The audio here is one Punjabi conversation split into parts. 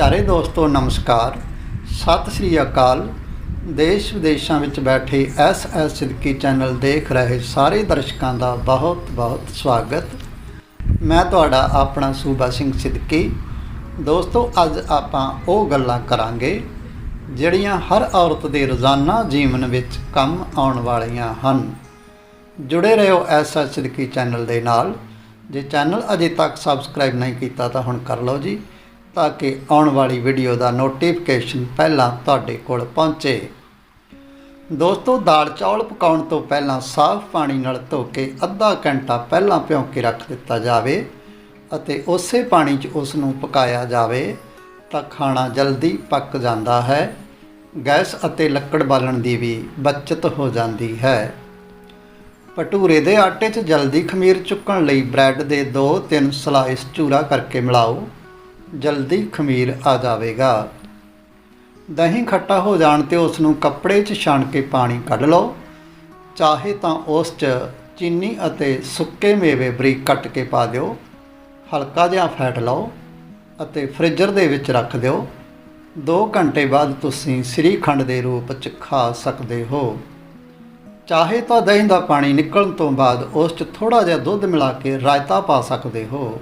ਪਿਆਰੇ ਦੋਸਤੋ, ਨਮਸਕਾਰ। ਸਤਿ ਸ੍ਰੀ ਅਕਾਲ। ਦੇਸ਼ ਵਿਦੇਸ਼ਾਂ ਵਿੱਚ ਬੈਠੇ ਐਸ ਐਸ ਸਿੱਧਕੀ ਚੈਨਲ ਦੇਖ ਰਹੇ ਸਾਰੇ ਦਰਸ਼ਕਾਂ ਦਾ ਬਹੁਤ ਬਹੁਤ ਸਵਾਗਤ। ਮੈਂ ਤੁਹਾਡਾ ਆਪਣਾ ਸੂਬਾ ਸਿੰਘ ਸਿੱਧਕੀ। ਦੋਸਤੋ, ਅੱਜ ਆਪਾਂ ਉਹ ਗੱਲਾਂ ਕਰਾਂਗੇ, ਜਿਹੜੀਆਂ ਹਰ ਔਰਤ ਦੇ ਰੋਜ਼ਾਨਾ ਜੀਵਨ ਵਿੱਚ ਕੰਮ ਆਉਣ ਵਾਲੀਆਂ ਹਨ। ਜੁੜੇ ਰਹੋ ਐਸ ਐਸ ਸਿੱਧਕੀ ਚੈਨਲ ਦੇ ਨਾਲ। ਜੇ ਚੈਨਲ ਅਜੇ ਤੱਕ ਸਬਸਕ੍ਰਾਈਬ ਨਹੀਂ ਕੀਤਾ ਤਾਂ ਹੁਣ ਕਰ ਲਓ ਜੀ। ਤਾਂ ਕਿ ਆਉਣ ਵਾਲੀ ਵੀਡੀਓ ਦਾ ਨੋਟੀਫਿਕੇਸ਼ਨ ਪਹਿਲਾਂ ਤੁਹਾਡੇ ਕੋਲ ਪਹੁੰਚੇ। ਦੋਸਤੋ, ਦਾਲ ਚੌਲ ਪਕਾਉਣ ਤੋਂ ਪਹਿਲਾਂ ਸਾਫ਼ ਪਾਣੀ ਨਾਲ ਧੋ ਕੇ ਅੱਧਾ ਘੰਟਾ ਪਹਿਲਾਂ ਭਿਉਂ ਕੇ ਰੱਖ ਦਿੱਤਾ ਜਾਵੇ ਅਤੇ ਉਸੇ ਪਾਣੀ 'ਚ ਉਸ ਨੂੰ ਪਕਾਇਆ ਜਾਵੇ ਤਾਂ ਖਾਣਾ ਜਲਦੀ ਪੱਕ ਜਾਂਦਾ ਹੈ, ਗੈਸ ਅਤੇ ਲੱਕੜ ਬਾਲਣ ਦੀ ਵੀ ਬਚਤ ਹੋ ਜਾਂਦੀ ਹੈ। ਭਟੂਰੇ ਦੇ ਆਟੇ 'ਚ ਜਲਦੀ ਖਮੀਰ ਚੁੱਕਣ ਲਈ ਬ੍ਰੈਡ ਦੇ 2-3 ਸਲਾਈਸ ਚੂਰਾ ਕਰਕੇ ਮਿਲਾਓ। ਜਲਦੀ ਖਮੀਰ ਆ ਜਾਵੇਗਾ। ਦਹੀਂ ਖੱਟਾ ਹੋ ਜਾਣ ਤੇ ਉਸ ਨੂੰ ਕੱਪੜੇ 'ਚ ਛਾਣ ਕੇ ਪਾਣੀ ਕੱਢ ਲਓ। ਚਾਹੇ ਤਾਂ ਉਸ 'ਚ ਚੀਨੀ ਅਤੇ ਸੁੱਕੇ ਮੇਵੇ ਬਰੀਕ ਕੱਟ ਕੇ ਪਾ ਦਿਓ। ਹਲਕਾ ਜਿਹਾ ਫੈਟ ਲਓ ਅਤੇ ਫ੍ਰੀਜ਼ਰ ਦੇ ਵਿੱਚ ਰੱਖ ਦਿਓ। 2 ਘੰਟੇ ਬਾਅਦ ਤੁਸੀਂ ਸ੍ਰੀਖੰਡ ਦੇ ਰੂਪ 'ਚ ਖਾ ਸਕਦੇ ਹੋ। ਚਾਹੇ ਤਾਂ ਦਹੀਂ ਦਾ ਪਾਣੀ ਨਿਕਲਣ ਤੋਂ ਬਾਅਦ ਉਸ 'ਚ ਥੋੜਾ ਜਿਹਾ ਦੁੱਧ ਮਿਲਾ ਕੇ ਰਾਇਤਾ ਪਾ ਸਕਦੇ ਹੋ।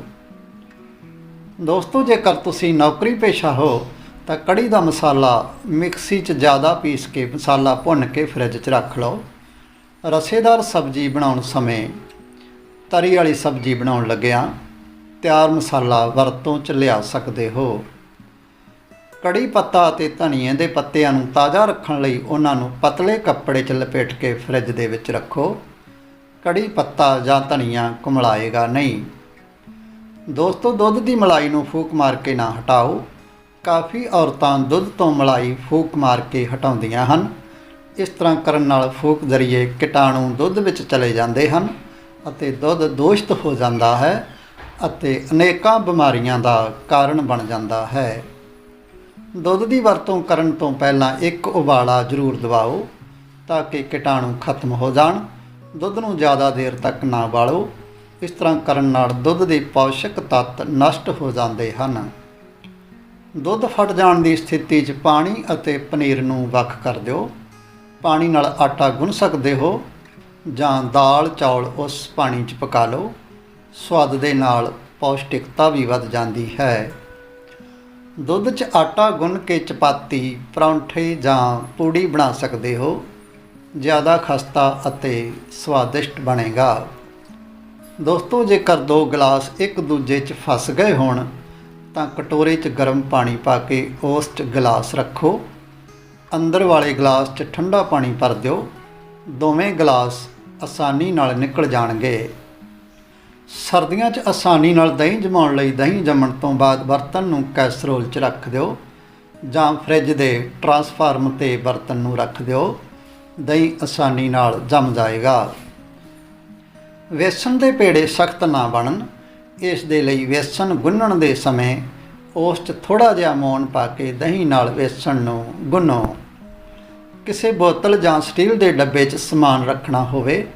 ਦੋਸਤੋ, ਜੇਕਰ ਤੁਸੀਂ ਨੌਕਰੀ ਪੇਸ਼ਾ ਹੋ, ਤਾਂ ਕੜੀ ਦਾ ਮਸਾਲਾ ਮਿਕਸੀ 'ਚ ਜ਼ਿਆਦਾ ਪੀਸ ਕੇ ਮਸਾਲਾ ਭੁੰਨ ਕੇ ਫ੍ਰਿਜ 'ਚ ਰੱਖ ਲਓ। ਰਸੇਦਾਰ ਸਬਜ਼ੀ ਬਣਾਉਣ ਸਮੇਂ ਤਰੀ ਵਾਲੀ ਸਬਜ਼ੀ ਬਣਾਉਣ ਲੱਗਿਆਂ ਤਿਆਰ ਮਸਾਲਾ ਵਰਤੋਂ 'ਚ ਲਿਆ ਸਕਦੇ ਹੋ। ਕੜੀ ਪੱਤਾ ਅਤੇ ਧਨੀਏ ਦੇ ਪੱਤਿਆਂ ਨੂੰ ਤਾਜ਼ਾ ਰੱਖਣ ਲਈ ਉਹਨਾਂ ਨੂੰ ਪਤਲੇ ਕੱਪੜੇ 'ਚ ਲਪੇਟ ਕੇ ਫ੍ਰਿਜ ਦੇ ਵਿੱਚ ਰੱਖੋ। ਕੜੀ ਪੱਤਾ ਜਾਂ ਧਨੀਆ ਕੁਮਲਾਏਗਾ ਨਹੀਂ। ਦੋਸਤੋ, ਦੁੱਧ ਦੀ ਮਲਾਈ ਨੂੰ ਫੂਕ ਮਾਰ ਕੇ ਨਾ ਹਟਾਓ। ਕਾਫੀ ਔਰਤਾਂ ਦੁੱਧ ਤੋਂ ਮਲਾਈ ਫੂਕ ਮਾਰ ਕੇ ਹਟਾਉਂਦੀਆਂ ਹਨ। ਇਸ ਤਰ੍ਹਾਂ ਕਰਨ ਨਾਲ ਫੂਕ ਜ਼ਰੀਏ ਕੀਟਾਣੂ ਦੁੱਧ ਵਿੱਚ ਚਲੇ ਜਾਂਦੇ ਹਨ ਅਤੇ ਦੁੱਧ ਦੋਸ਼ਤ ਹੋ ਜਾਂਦਾ ਹੈ ਅਤੇ ਅਨੇਕਾਂ ਬਿਮਾਰੀਆਂ ਦਾ ਕਾਰਨ ਬਣ ਜਾਂਦਾ ਹੈ। ਦੁੱਧ ਦੀ ਵਰਤੋਂ ਕਰਨ ਤੋਂ ਪਹਿਲਾਂ ਇੱਕ ਉਬਾਲਾ ਜ਼ਰੂਰ ਦਿਵਾਓ ਤਾਂ ਕਿ ਕੀਟਾਣੂ ਖਤਮ ਹੋ ਜਾਣ। ਦੁੱਧ ਨੂੰ ਜ਼ਿਆਦਾ ਦੇਰ ਤੱਕ ਨਾ ਬਾਲੋ ਇਸ ਤਰ੍ਹਾਂ ਕਰਨ ਨਾਲ ਦੁੱਧ ਦੇ ਪੌਸ਼ਕ ਤੱਤ ਨਸ਼ਟ ਹੋ ਜਾਂਦੇ ਹਨ। ਦੁੱਧ ਫਟ ਜਾਣ ਦੀ ਸਥਿਤੀ 'ਚ ਪਾਣੀ ਅਤੇ ਪਨੀਰ ਨੂੰ ਵੱਖ ਕਰ ਦਿਓ। ਪਾਣੀ ਨਾਲ ਆਟਾ ਗੁੰਨ ਸਕਦੇ ਹੋ ਜਾਂ ਦਾਲ, ਚੌਲ ਉਸ ਪਾਣੀ 'ਚ ਪਕਾ ਲਓ। ਸਵਾਦ ਦੇ ਨਾਲ ਪੌਸ਼ਟਿਕਤਾ ਵੀ ਵੱਧ ਜਾਂਦੀ ਹੈ। ਦੁੱਧ 'ਚ ਆਟਾ ਗੁੰਨ ਕੇ ਚਪਾਤੀ, ਪਰੌਂਠੇ ਜਾਂ ਪੂੜੀ ਬਣਾ ਸਕਦੇ ਹੋ। ਜ਼ਿਆਦਾ ਖਸਤਾ ਅਤੇ ਸਵਾਦਿਸ਼ਟ ਬਣੇਗਾ। ਦੋਸਤੋ, ਜੇਕਰ ਦੋ ਗਲਾਸ ਇੱਕ ਦੂਜੇ 'ਚ ਫਸ ਗਏ ਹੋਣ, ਤਾਂ ਕਟੋਰੇ 'ਚ ਗਰਮ ਪਾਣੀ ਪਾ ਕੇ ਉਸ 'ਚ ਗਲਾਸ ਰੱਖੋ। ਅੰਦਰ ਵਾਲੇ ਗਲਾਸ 'ਚ ਠੰਡਾ ਪਾਣੀ ਭਰ ਦਿਓ। ਦੋਵੇਂ ਗਲਾਸ ਆਸਾਨੀ ਨਾਲ ਨਿਕਲ ਜਾਣਗੇ। ਸਰਦੀਆਂ 'ਚ ਆਸਾਨੀ ਨਾਲ ਦਹੀਂ ਜਮਾਉਣ ਲਈ ਦਹੀਂ ਜੰਮਣ ਤੋਂ ਬਾਅਦ ਬਰਤਨ ਨੂੰ ਕੈਸਰੋਲ 'ਚ ਰੱਖ ਦਿਓ ਜਾਂ ਫ੍ਰਿਜ ਦੇ ਟਰਾਂਸਫਾਰਮ ਤੇ ਬਰਤਨ ਨੂੰ ਰੱਖ ਦਿਓ। ਦਹੀਂ ਆਸਾਨੀ ਨਾਲ ਜੰਮ ਜਾਏਗਾ। ਵੇਸਣ ਦੇ ਪੇੜੇ ਸਖਤ ਨਾ ਬਣਨ, ਇਸ ਦੇ ਲਈ ਵੇਸਣ ਗੁੰਨਣ ਦੇ ਸਮੇਂ ਉਸ 'ਚ ਥੋੜਾ ਜਿਹਾ ਮੌਨ ਪਾ ਕੇ ਦਹੀਂ ਨਾਲ ਵੇਸਣ ਨੂੰ ਗੁੰਨੋ। ਕਿਸੇ ਬੋਤਲ ਜਾਂ ਸਟੀਲ ਦੇ ਡੱਬੇ 'ਚ ਸਮਾਨ ਰੱਖਣਾ ਹੋਵੇ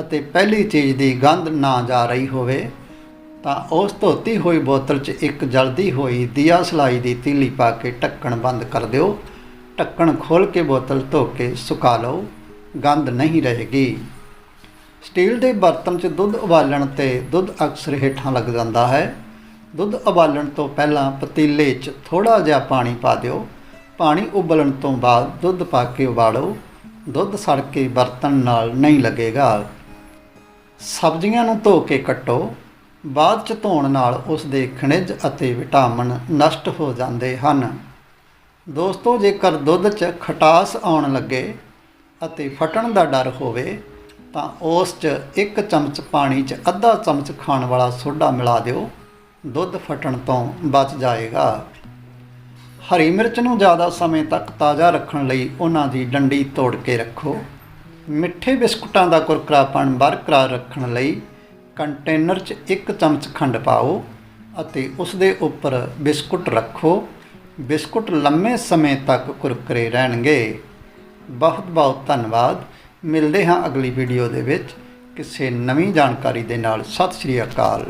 ਅਤੇ ਪਹਿਲੀ ਚੀਜ਼ ਦੀ ਗੰਧ ਨਾ ਜਾ ਰਹੀ ਹੋਵੇ, ਤਾਂ ਉਸ ਧੋਤੀ ਹੋਈ ਬੋਤਲ 'ਚ ਇੱਕ ਜਲਦੀ ਹੋਈ ਦੀਆ ਸਲਾਈ ਦੀ ਤੀਲੀ ਪਾ ਕੇ ਢੱਕਣ ਬੰਦ ਕਰ ਦਿਓ। ਢੱਕਣ ਖੋਲ ਕੇ ਬੋਤਲ ਧੋ ਕੇ ਸੁਕਾ ਲਓ। ਗੰਧ ਨਹੀਂ ਰਹੇਗੀ। ਸਟੀਲ ਦੇ ਬਰਤਨ 'ਚ ਦੁੱਧ ਉਬਾਲਣ ਤੇ ਦੁੱਧ ਅਕਸਰ ਹੇਠਾਂ ਲੱਗ ਜਾਂਦਾ ਹੈ। ਦੁੱਧ ਉਬਾਲਣ ਤੋਂ ਪਹਿਲਾਂ ਪਤੀਲੇ 'ਚ ਥੋੜਾ ਜਿਹਾ ਪਾਣੀ ਪਾ ਦਿਓ। ਪਾਣੀ ਉਬਲਣ ਤੋਂ ਬਾਅਦ ਦੁੱਧ ਪਾ ਕੇ ਉਬਾਲੋ। ਦੁੱਧ ਸੜ ਕੇ ਬਰਤਨ ਨਾਲ ਨਹੀਂ ਲੱਗੇਗਾ। ਸਬਜ਼ੀਆਂ ਨੂੰ ਧੋ ਕੇ ਕੱਟੋ। ਬਾਅਦ 'ਚ ਧੋਣ ਨਾਲ ਉਸ ਦੇ ਖਣਿਜ ਅਤੇ ਵਿਟਾਮਿਨ ਨਸ਼ਟ ਹੋ ਜਾਂਦੇ ਹਨ। ਦੋਸਤੋ, ਜੇਕਰ ਦੁੱਧ 'ਚ ਖਟਾਸ ਆਉਣ ਲੱਗੇ ਅਤੇ ਫਟਣ ਦਾ ਡਰ ਹੋਵੇ ਤਾਂ ਉਸ 'ਚ ਇੱਕ ਚਮਚ ਪਾਣੀ 'ਚ ਅੱਧਾ ਚਮਚ ਖਾਣ ਵਾਲਾ ਸੋਡਾ ਮਿਲਾ ਦਿਓ। ਦੁੱਧ ਫਟਣ ਤੋਂ ਬਚ ਜਾਏਗਾ। ਹਰੀ ਮਿਰਚ ਨੂੰ ਜ਼ਿਆਦਾ ਸਮੇਂ ਤੱਕ ਤਾਜ਼ਾ ਰੱਖਣ ਲਈ ਉਹਨਾਂ ਦੀ ਡੰਡੀ ਤੋੜ ਕੇ ਰੱਖੋ। ਮਿੱਠੇ ਬਿਸਕੁਟਾਂ ਦਾ ਕੁਰਕਰਾਪਣ ਬਰਕਰਾਰ ਰੱਖਣ ਲਈ ਕੰਟੇਨਰ 'ਚ ਇੱਕ ਚਮਚ ਖੰਡ ਪਾਓ ਅਤੇ ਉਸ ਦੇ ਉੱਪਰ ਬਿਸਕੁਟ ਰੱਖੋ। ਬਿਸਕੁਟ ਲੰਮੇ ਸਮੇਂ ਤੱਕ ਕੁਰਕਰੇ ਰਹਿਣਗੇ। ਬਹੁਤ ਬਹੁਤ ਧੰਨਵਾਦ। ਮਿਲਦੇ ਹਾਂ ਅਗਲੀ ਵੀਡੀਓ ਦੇ ਵਿੱਚ। ਕਿਸੇ ਨਵੀਂ ਜਾਣਕਾਰੀ ਦੇ ਨਾਲ ਸਤਿ ਸ਼੍ਰੀ ਅਕਾਲ।